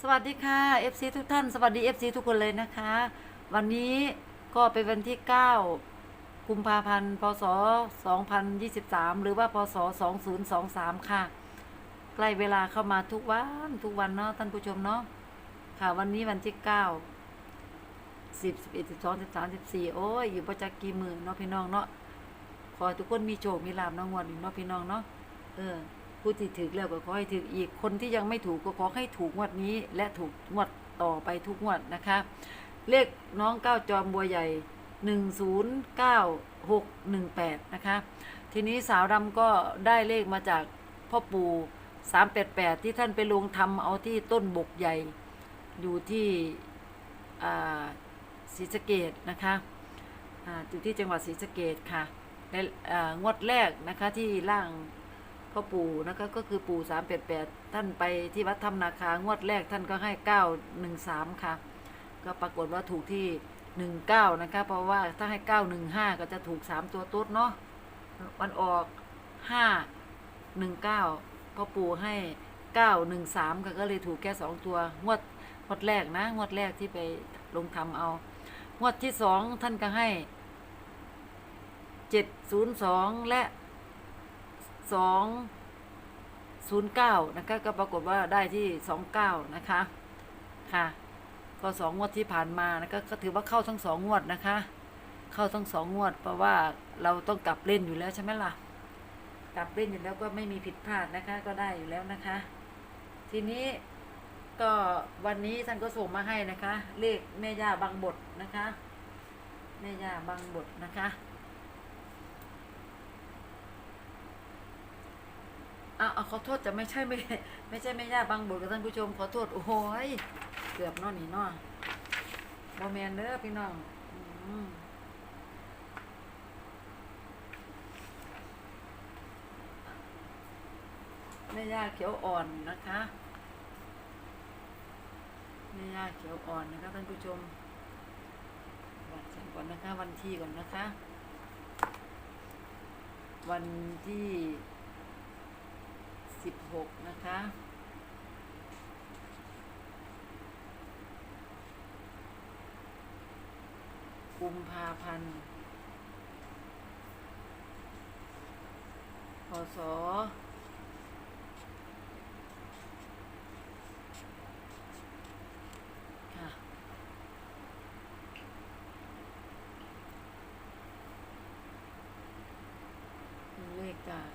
สวัสดีค่ะ FC ทุกท่าน สวัสดี FC ทุกคนเลยนะคะ วันนี้ก็เป็นวันที่ 9 กุมภาพันธ์ พศ 2023 หรือว่า พศ 2023 ค่ะ ใกล้เวลาเข้ามาทุกวันทุกวันเนาะท่านผู้ชมเนาะ ค่ะ วันนี้วันที่ 9 10 11 12 13 14 โอ้ย อยู่ประจักกี่หมือเนาะพี่น้องเนาะ ขอทุกคนมีโชค มีลาภเนาะงวดนี้เนาะพี่น้องเนาะ เออ ผู้ที่ถือแล้วก็ขอให้ถืออีกคนที่ยังไม่ถูกก็ขอให้ถูกงวดนี้ และถูกงวดต่อไปทุกงวดนะคะ เลขน้องเก้าจอมบัวใหญ่หนึ่งศูนย์เก้าหกหนึ่งแปดนะคะ ทีนี้สาวดำก็ได้เลขมาจากพ่อปู่สามแปดแปดที่ท่านไปลงทำเอาที่ต้นบกใหญ่ อยู่ที่ศรีสะเกดนะคะออยู่ที่จังหวัดศรีสะเกดค่ะในงวดแรกนะคะที่ร่าง พ่อปู่นะคะก็คือปู่สามแปดแปดท่านไปที่วัดถ้ำนาคางวดแรกท่านก็ให้เก้าหนึ่งสามค่ะ ก็ปรากฏว่าถูกที่หนึ่งเก้านะคะ เพราะว่าถ้าให้เก้าหนึ่งห้าก็จะถูกสามตัวต๊ดเนาะวันออกห้าหนึ่งเก้าพ่อปู่ให้เก้าหนึ่งสามก็เลยถูกแค่สองตัวงวดงวดแรกนะงวดแรกที่ไปลงทำเอางวดที่สองท่านก็ให้เจ็ดศูนย์สองและ สองศูนย์เก้านะคะก็ปรากฏว่าได้ที่สองเก้านะคะค่ะก็สองงวดที่ผ่านมานะก็ก็ถือว่าเข้าทั้งสองงวดนะคะ เข้าทั้งสองงวด เพราะว่าเราต้องกลับเล่นอยู่แล้วใช่ไหมล่ะกลับเล่นอยู่แล้วก็ไม่มีผิดพลาดนะคะ ก็ได้อยู่แล้วนะคะ ทีนี้ก็วันนี้ท่านก็ส่งมาให้นะคะ เลขแม่ย่าบางบทนะคะ แม่ย่าบางบทนะคะ อ้าวขอโทษจะไม่ใช่ไม่ไม่ใช่แม่ย่าบางบทกับท่านผู้ชม ขอโทษโอ้โหยเกือบนอนนี่เนอโมแมนเด้อพี่น้องอืมแม่ย่าเขียวอ่อนนะคะแม่ย่าเขียวอ่อนนะคะท่านผู้ชมวัดกันก่อนนะคะ วันที่ก่อนนะคะ วันที่ สิบหกนะคะ กุมภาพันธ์ พศ ค่ะ เลขจาก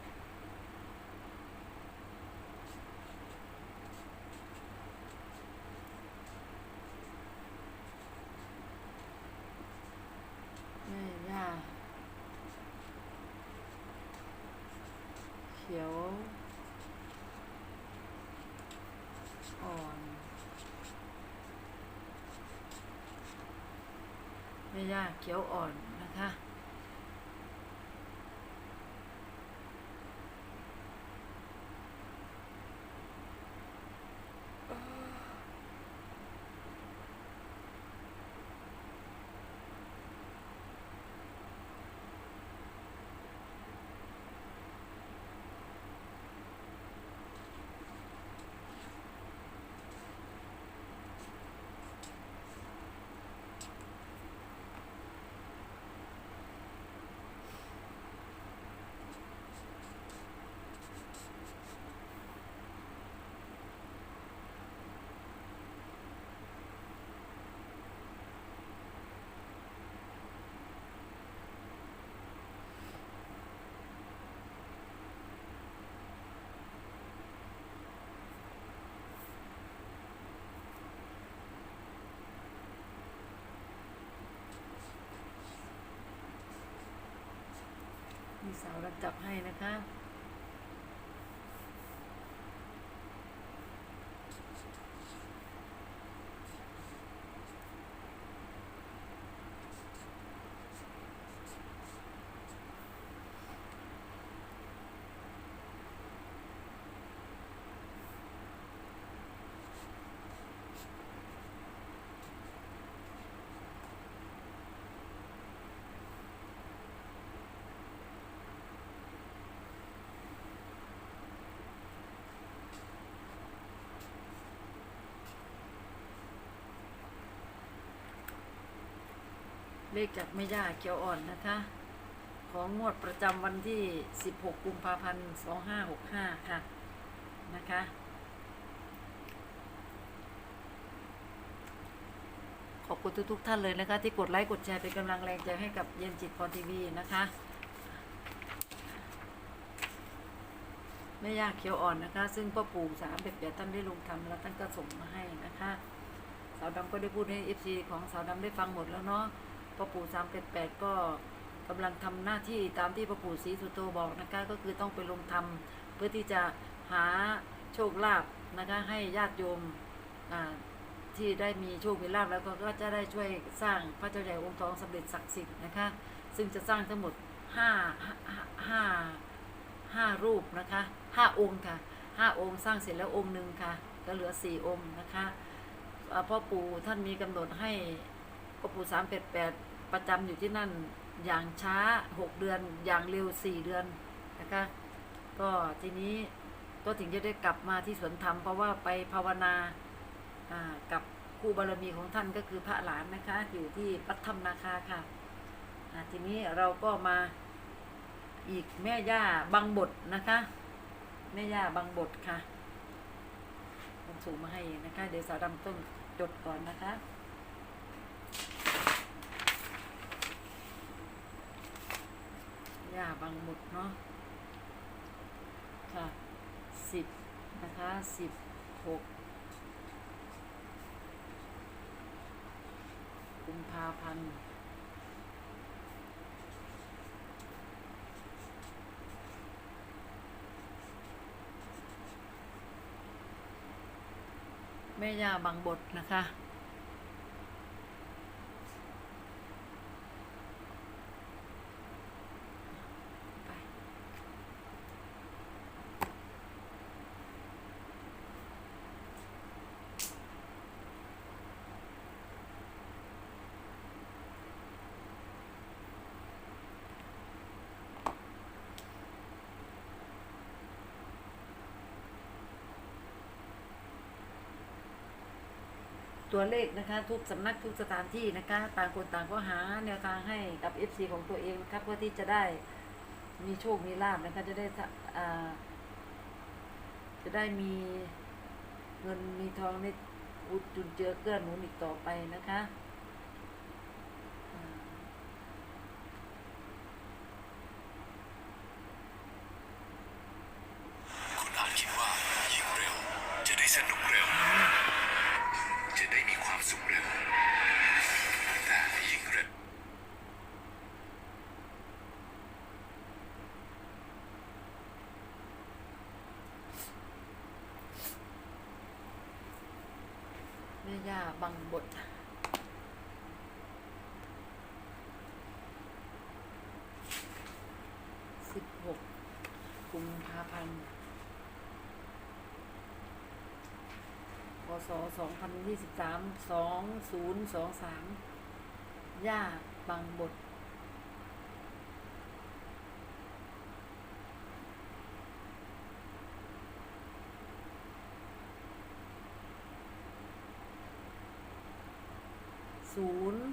แม่ย่า เขียว อ่อนแม่ ย่าเขียวอ่อนนะคะ สาวรับจับให้นะคะ เลขจากแม่ย่าเขียวอ่อนนะคะ ของงวดประจำวันที่ 16 กุมภาพันธ์ 2565 ค่ะ นะคะ ขอบคุณทุกๆท่านเลยนะคะ ที่กดไลค์ กดแชร์เป็นกำลังแรงใจให้กับเย็นจิตพรทีวีนะคะแม่ย่าเขียวอ่อนนะคะ ซึ่งพ่อปู่สามเป็ดเดียท่านได้ลงทำแล้วท่านก็ส่งมาให้นะคะ สาวดำก็ได้พูดให้เอฟซีของสาวดำได้ฟังหมดแล้วเนาะ พ่อปู่สามเป็ดแปดก็กำลังทำหน้าที่ตามที่พ่อปู่ศรีสุโตบอกนะคะก็คือต้องไปลงทำเพื่อที่จะหาโชคลาภนะคะให้ญาติโยมอ่าที่ได้มีโชคมีลาภแล้วก็จะได้ช่วยสร้างพระเจ้าใหญ่องค์ทองสำเร็จศักดิ์สิทธิ์นะคะ ซึ่งจะสร้างทั้งหมดห้าห้าห้ารูปนะคะห้าองค์ค่ะห้าองค์สร้างเสร็จแล้วองค์หนึ่งค่ะ ก็เหลือสี่องค์นะคะพ่อปู่ท่านมีกำหนดให้พ่อปู่สามแปดแปด ประจำอยู่ที่นั่นอย่างช้าหกเดือน อย่างเร็วสี่เดือนนะคะ ก็ทีนี้ก็ถึงจะได้กลับมาที่สวนธรรมเพราะว่าไปภาวนากับครูบารมีของท่านก็คือพระหลานนะคะ อยู่ที่ปัทธรรมนาคาค่ะทีนี้เราก็มาอีกแม่ย่าบางบทนะคะ แม่ย่าบางบทค่ะผมสูงมาให้นะคะ เดี๋ยวสาวดำต้องจดก่อนนะคะ ย่าบางบทเนาะค่ะสิบนะคะสิบหกกุมภาพันธ์แม่ย่าบางบทนะคะ ตัวเลขนะคะ ทุกสำนักทุกสถานที่นะคะ ต่างคนต่างก็หาแนวทางให้กับ FC ของตัวเองนะคะเพื่อที่จะได้มีโชคมีลาบนะคะจะได้อ่าจะได้มีเงินมีทองในอุดจุนเจือเกื้อหนุนอีกต่อไปนะคะอ่า คุณอาจคิดว่ายิ่งเร็ว จะได้สนุกเร็ว จะได้มีความสุขเร็ว แต่ยิ่งเร็ว แม่ย่าบางบทสิบหกกุมภาพันธ์พศสองพันยี่สิบสามสองศูนย์สองสามย่าบังบท ศูนย์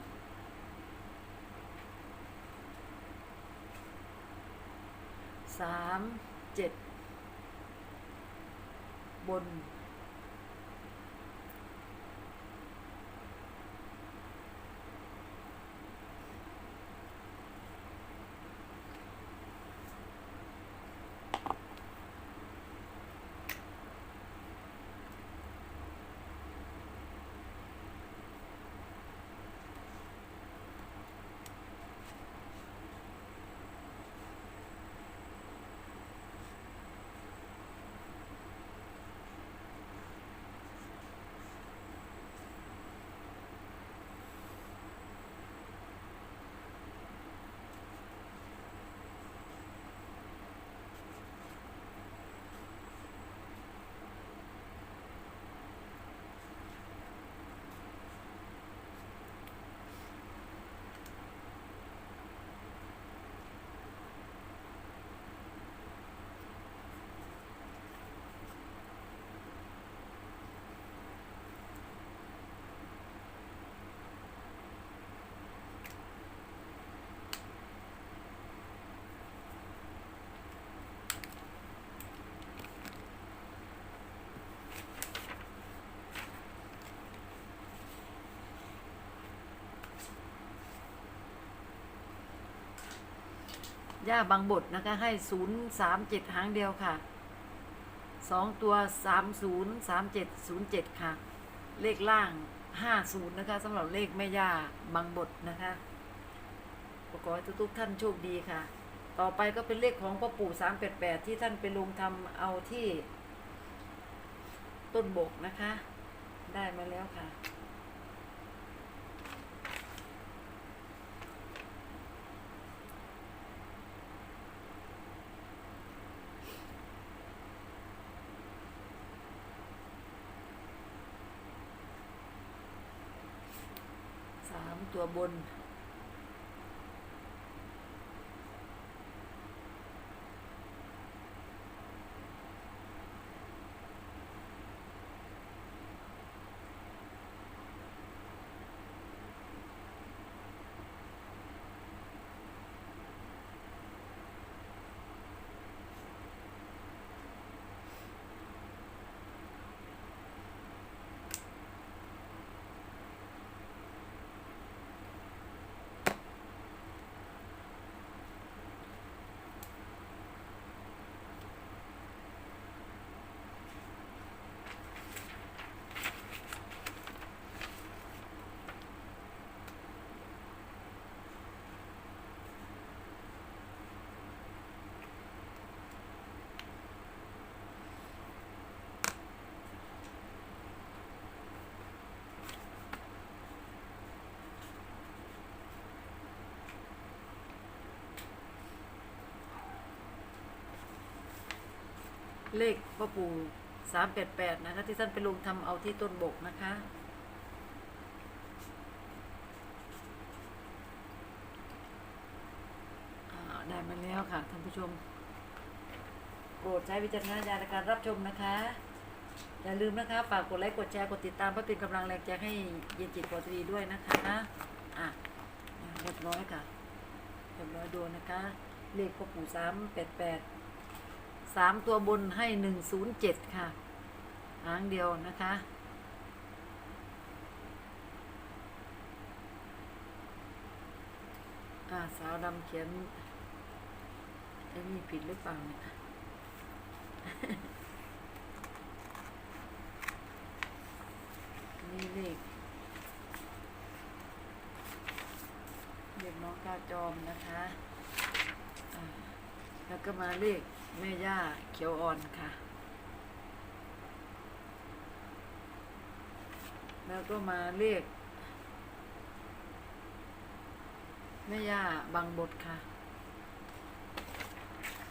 สามเจ็ดบน ย่าบางบทนะคะให้ศูนย์สามเจ็ดหางเดียวค่ะสองตัวสามศูนย์สามเจ็ดศูนย์เจ็ดค่ะ เลขล่างห้าศูนย์นะคะสำหรับเลขแม่ย่าบางบทนะคะขอให้ทุกๆท่านโชคดีค่ะ ต่อไปก็เป็นเลขของพ่อปู่สามแปดแปดที่ท่านไปลงทำเอาที่ต้นบกนะคะ ได้มาแล้วค่ะ สาม ตัวบน เลขพ่อปู่สามแปดแปดนะคะ ที่ท่านไปลงทำเอาที่ต้นบกนะคะ ได้มาแล้วค่ะท่านผู้ชม โปรดใช้วิจารณญาณในการรับชมนะคะ อย่าลืมนะคะ ฝากกดไลค์กดแชร์กดติดตามเพื่อเป็นกำลังแรงใจให้เย็นจิตปอตรีด้วยนะคะ อะเรียบร้อยค่ะเรียบร้อยดูนะคะ เลขพ่อปู่สามแปดแปด สามตัวบนให้หนึ่งศูนย์เจ็ดค่ะ หางเดียวนะคะ อ่า สาวดำเขียนไอ้นี่ผิดหรือเปล่าเนี่ยนี่เลขเลขน้องกาจอมนะคะ แล้วก็มาเลขแม่ย่าเขียวอ่อนค่ะ แล้วก็มาเลขแม่ย่าบางบทค่ะ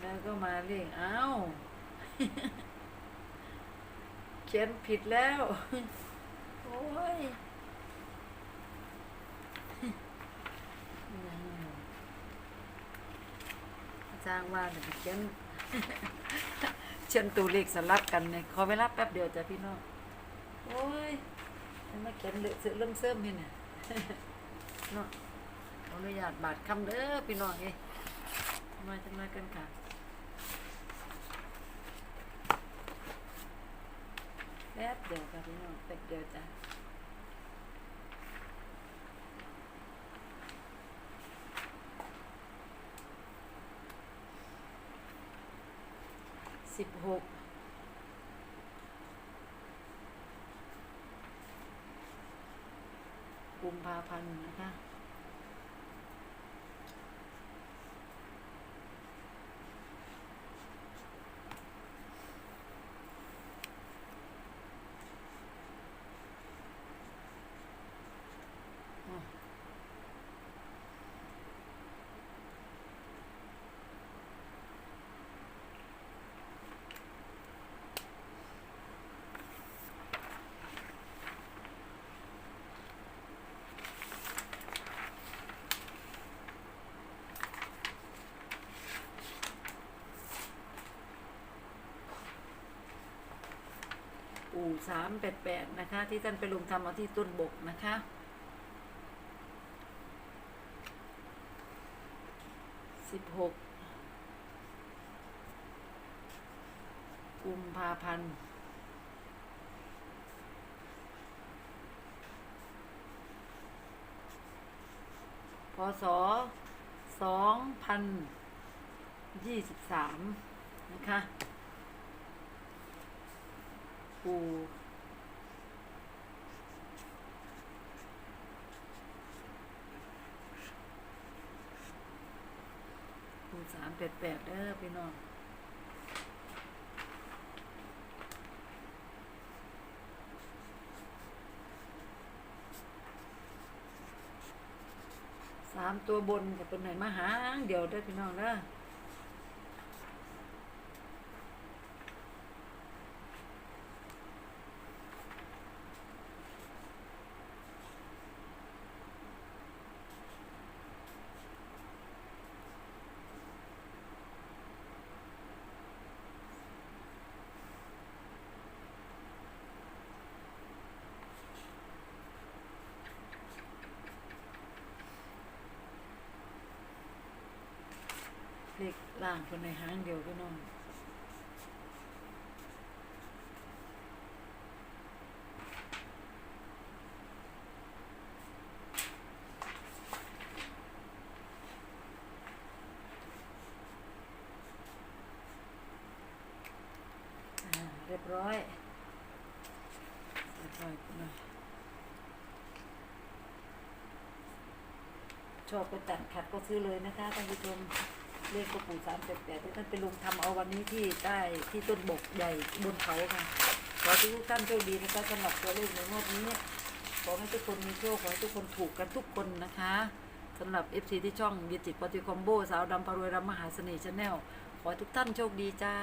แล้วก็มาเลขอ้าวเขียนผิดแล้ว โอ้ย จ้างว่าเนี่ยเขียนเขียนตัวเลขสลับกันเนี่ยขอเวลาแป๊บเดียวจ้ะพี่น้องโอ้ยมันมาเขียนเลอะเสือเริ่มเสริมนี่เนี่ยเนาะขออนุญาตบาดคำเด้อพี่น้องเอ้มาจะมากันค่ะแป๊บเดียวค่ะพี่น้องแป๊บเดียวจ้ะ สิบหกกุมภาพันธ์นะคะ อู่ สามแปดแปดนะคะ ที่ท่านไปลงทำเอาที่ต้นบกนะคะสิบหกกุมภาพันธ์พศสองพันยี่สิบสามนะคะ ปูปูสามแปดแปดเด้อพี่น้องสามตัวบนกับตัวไหนมาหางเดี๋ยวได้อพี่น้องเด้อ เลขล่างคนไหนห้างเดียวพี่น้องเรียบร้อยเรียบร้อยน้องชอบก็จัดขัดก็ซื้อเลยนะคะท่านผู้ชม เลขกระปู่สามแปดแปดที่ท่านไปลงทำเอาวันนี้ที่ใต้ที่ต้นบกใหญ่บนเขาค่ะ ขอให้ทุกท่านโชคดีนะคะสำหรับตัวเลขในงวดนี้ ขอให้ทุกคนมีโชค ขอให้ทุกคนถูกกันทุกคนนะคะสำหรับ FC ที่ช่องวิจิตปฏิคอมโบสาวดำปารวยรำมหาเสน่ห์ชาแนลขอให้ทุกท่านโชคดีจ้า